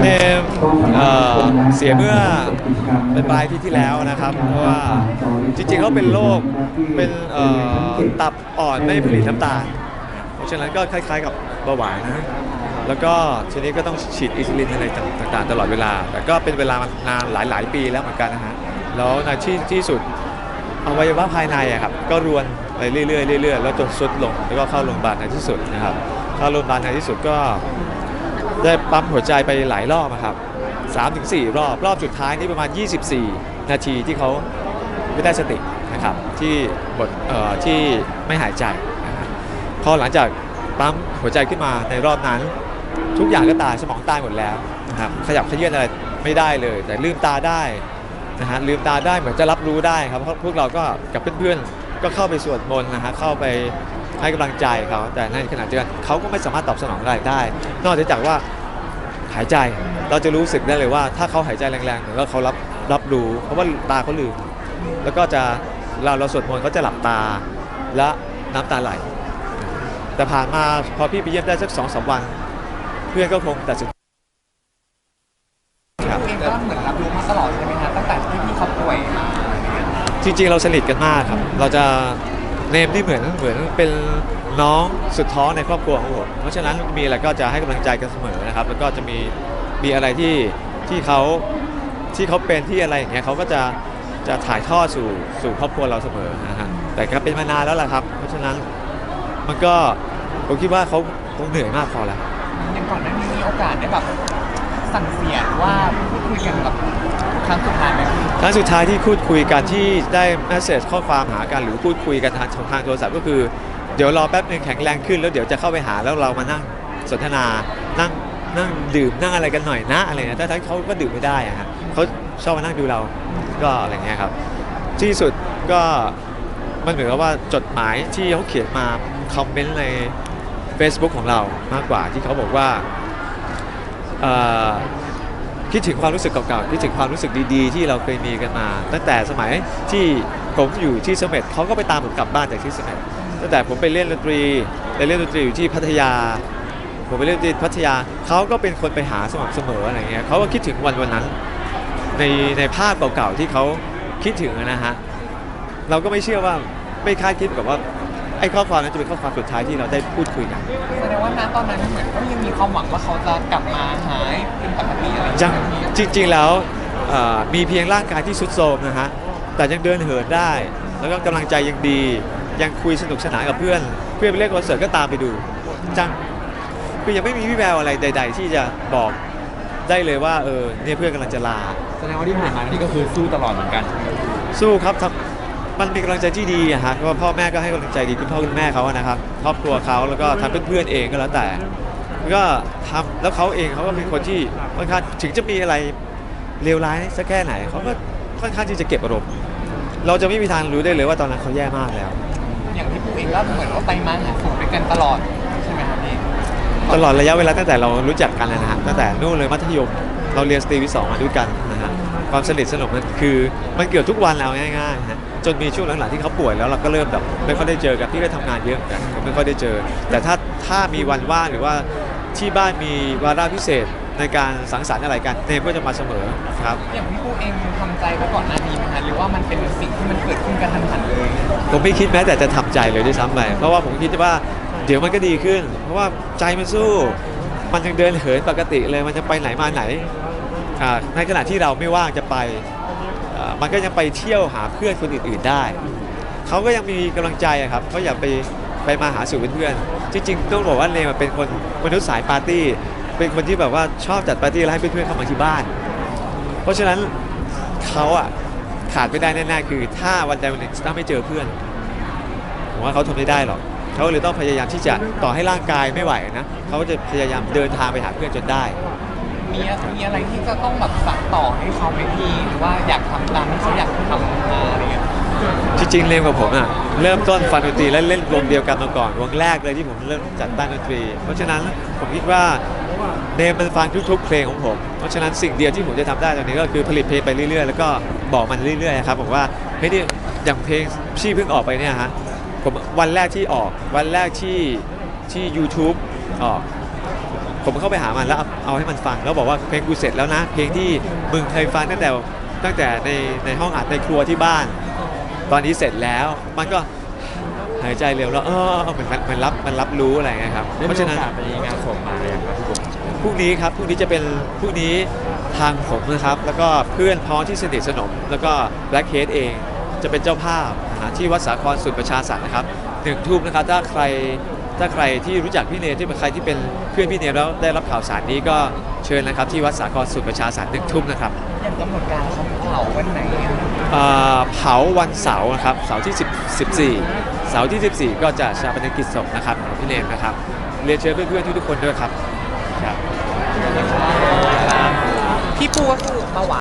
เนมเอ่อเสียเมื่อเป็นปลายปีที่แล้วนะครับเพราะว่าจริงๆเขาเป็นโรคเป็นตับอ่อนไม่ผลิตน้ำตาล เพราะฉะนั้นก็คล้ายๆกับเบาหวานนะแล้วก็ทีนี้ก็ต้องฉีดอิซูลินอะไรต่างๆ ตลอดเวลา แต่ก็เป็นเวลานานหลายๆ ปีแล้วเหมือนกันนะฮะแล้วในที่ที่สุดอวัยวะภายในอะครับก็รวนไปเรื่อยๆเรื่อยๆแล้วจนสุดลงแล้วก็เข้าโรงพยาบาลในที่สุดนะครับเข้าโรงพยาบาลในที่สุดก็ ได้ปั๊มหัวใจไปหลายรอบอะครับ3ถึง4รอบ รอบสุดท้ายนี่ประมาณ 24 นาทีที่เขาไม่ได้สตินะครับที่บทที่ไม่หายใจพอหลังจากปั๊มหัวใจขึ้นมาในรอบนั้น ทุกอย่างก็ตายสมองตายหมดแล้วนะครับขยับขยื่นอะไรไม่ได้เลย แต่ลืมตาได้นะฮะลืมตาได้เหมือนจะรับรู้ได้ครับเพราะพวกเราก็กับเพื่อนๆ ก็เข้าไปสวดมนต์นะฮะเข้าไปให้กำลังใจเขาแต่ในขณะเดียวกันเขาก็ไม่สามารถตอบสนองอะไรได้ นอกจากว่าหายใจเราจะรู้สึกได้เลยว่า ถ้าเขาหายใจแรงๆหมือว่าเขารับรับรู้ เพราะว่าตาเขาลืมแล้วก็จะเราเราสวดมนต์เขาจะหลับตาและน้ำตาไหล แต่ผ่านมาพอพี่ไปเยี่ยมได้สักสองสามวัน เพื่อนก็คงตัดสินครับเองก็เหมือนรับรู้มาตลอดใช่ไหม จริงๆ เราสนิทกันมากครับ เราจะเนมที่เหมือนเหมือนเป็นน้องสุดท้องในครอบครัวของผม เพราะฉะนั้นมีอะไรก็จะให้กำลังใจกันเสมอนะครับ แล้วก็จะมีมีอะไรที่ที่เขาที่เขาเป็นที่อะไรอย่างเงี้ยเขาก็จะจะถ่ายทอดสู่สู่ครอบครัวเราเสมอนะฮะแต่ก็เป็นมานานแล้วล่ะครับ เพราะฉะนั้นมันก็ผมคิดว่าเขาคงเหนื่อยมากพอแล้วอย่างก่อนหน้านี้มีโอกาสได้แบบสั่งเสียว่าพูดคุยกันแบบครั้งสุดท้ายไหม ครั้งสุดท้ายที่พูดคุยกันที่ได้เมสเซจข้อความหากันหรือพูดคุยกันทางทางโทรศัพท์ก็คือ เดี๋ยวรอแป๊บหนึ่งแข็งแรงขึ้นแล้วเดี๋ยวจะเข้าไปหาแล้วเรามานั่งสนทนานั่งนั่งดื่มนั่งอะไรกันหน่อยนะอะไรเงี้ยแต่ถ้าเขาก็ดื่มไม่ได้อะฮะเขาชอบมานั่งดูเราก็อะไรเงี้ยครับ ที่สุดก็มันเหมือนกับว่าจดหมายที่เขาเขียนมาคอมเมนต์ใน Facebook ของเรามากกว่าที่เขาบอกว่า คิดถึงความรู้สึกเก่าๆคิดถึงความรู้สึกดีๆ ที่เราเคยมีกันมา ตั้งแต่สมัยที่ผมอยู่ที่สม็ดเขาก็ไปตามผมกลับบ้านจากที่สม็ดตั้งแต่ผมไปเล่นดนตรีไปเล่นดนตรีอยู่ที่พัทยา ผมไปเล่นดนตรีพัทยาเขาก็เป็นคนไปหาสม่ำเสมออะไรเงี้ยเขาก็คิดถึงวันวันนั้น ในในภาพเก่าๆที่เขาคิดถึงนะฮะเราก็ไม่เชื่อว่าไม่คาดคิดกับว่า ไอ้ข้อความนั้นจะเป็นข้อความสุดท้ายที่เราได้พูดคุยกัน แสดงว่าณตอนนั้นเหมือนก็ยังมีความหวังว่าเขาจะกลับมาหายเป็นปกติอะไรอย่างจัเงี้งยพี่จริง ๆ แล้วเอ่อมีเพียงร่างกายที่สุดโทรมนะฮะ แต่ยังเดินเหินได้ แล้วก็กำลังใจยังดี ยังคุยสนุกสนานกับเพื่อน เพื่อนไปเล่นคอนเสิร์ตก็ตามไปดู จังคือยังไม่มีวิแววอะไรใด ๆ ที่จะบอกได้เลยว่าเออเนี่ยเพื่อนกำลังจะลา แสดงว่าที่ผ่านมานี่ก็คือสู้ตลอดเหมือนกัน สู้ครับทำ มันเป็นกำลังใจที่ดีอะฮะเพราะว่าพ่อแม่ก็ให้กำลังใจดีคุณพ่อคุณแม่เขาอะนะครับครอบครัวเขาแล้วก็ทางเพื่อนๆเองก็แล้วแต่ ก็ทำแล้วเขาเองเขาก็เป็นคนที่ค่อนข้างถึงจะมีอะไรเลวร้ายสักแค่ไหนเขาก็ค่อนข้างที่จะเก็บอารมณ์เราจะไม่มีทางรู้ได้เลยว่าตอนนั้นเขาแย่มากแล้ว อย่างที่ผู้เองก็เหมือนว่าไปมาหาสู่ด้วยกันตลอดใช่ไหมครับพี่ตลอดระยะเวลาตั้งแต่เรารู้จักกันนะฮะตั้งแต่นู่นเลยมัธยมเราเรียนสตรีวิทย์สองมาด้วยกันนะฮะ ความสนิทสนมมันคือมันเกี่ยวทุกวันแล้วง่ายๆนะจนมีช่วงหลังๆที่เขาป่วยแล้วเราก็เริ่มแบบไม่ค่อยได้เจอกันพี่ก็ทำงานเยอะเหมือนกันก็ไม่ค่อยได้เจอ แต่ถ้าถ้ามีวันว่างหรือว่าที่บ้านมีวาระพิเศษในการสังสรรค์อะไรกันเนมก็จะมาเสมอครับอย่างพี่ผู้เองทำใจไว้ก่อนหน้านี้ไหมฮะหรือว่ามันเป็นสิ่งที่มันเกิดขึ้นกระทันหันเลย ผมไม่คิดแม้แต่จะทำใจเลยด้วยซ้ำไปเพราะว่าผมคิดว่าเดี๋ยวมันก็ดีขึ้น เพราะว่าใจมันสู้ มันยังเดินเหินปกติเลยมันจะไปไหนมาไหนอ่า ในขณะที่เราไม่ว่างจะไปมันก็ยังไปเที่ยวหาเพื่อนคนอื่น ๆ ได้เขาก็ยังมีกำลังใจครับเขาอยากไปไปมาหาสู่เพื่อนๆจริงๆต้องบอกว่าเนมเป็นคนมนุษย์สายปาร์ตี้ เป็นคนที่แบบว่าชอบจัดปาร์ตี้แล้วให้เพื่อนๆเข้ามาที่บ้าน เพราะฉะนั้นเขาอะขาดไม่ได้แน่ๆคือ ถ้าวันใดวันหนึ่งถ้าไม่เจอเพื่อนผมว่าเขาทนไม่ได้หรอกเขาเลยต้องพยายามที่จะต่อให้ร่างกายไม่ไหวนะเขาก็จะพยายามเดินทางไปหาเพื่อนจนได้ มีมีอะไรที่จะต้องแบบสั่งต่อให้เขาไหมพี่หรือว่าอยากทำตามที่เขาอยากทำมาอะไรเงี้ยจริงๆเลมกับผมอะเริ่มต้นฟันดนตรีและเล่นวงเดียวกันมาก่อนวงแรกเลยที่ผมเริ่มจัดตั้งดนตรี เพราะฉะนั้นผมคิดว่าเนมมันฟังทุกๆเพลงของผม เพราะฉะนั้นสิ่งเดียวที่ผมจะทำได้ตอนนี้ก็คือผลิตเพลงไปเรื่อยๆ แล้วก็บอกมันเรื่อยๆครับผมว่าเฮ้ยนี่อย่างเพลงชี่เพิ่งออกไปเนี่ยฮะผมวันแรกที่ออกวันแรกที่ที่ YouTube ออก ผมเข้าไปหามันแล้วเอาเอาให้มันฟัง แล้วบอกว่าเพลงกูเสร็จแล้วนะ เพลงที่มึงเคยฟังตั้งแต่ตั้งแต่ในในห้องอัดในครัวที่บ้าน ตอนนี้เสร็จแล้วมันก็หายใจเร็วแล้วเออเหมือนมันมันรับมันรับรู้อะไรเงี้ยครับได้เพมีราะโอฉะนั้นกาสไปงานส่งมาอย่างครับพี่บุ๋มพรุ่งนี้ครับพรุ่งนี้จะเป็นพรุ่งนี้ทางผมนะครับ แล้วก็เพื่อนพ้องที่สนิทสนม แล้วก็แบล็คเคสเองจะเป็นเจ้าภาพนะที่วัดสาครสุดประชาสรรค์นะครับหนึ่งทุ่มนะครับถ้าใคร ถ้าใครที่รู้จักพี่เนมที่เป็นใครที่เป็นเพื่อนพี่เนมแล้วได้รับข่าวสารนี้ก็เชิญนะครับที่วัดสาครสุดประชาสรรค์หนึ่งทุ่มนะครับอย่างกำหนดการเขาเผาวันไหนอะอ่าเผาวันเสาร์นะครับเสาร์ที่10 14เสาร์ที่ 14 ก็จะชาปนกิจศพนะครับของพี่เนมนะครับเรียนเชิญเพื่อนๆทุกๆคนด้วยครับครับพี่ปูก็คือเบาหวาน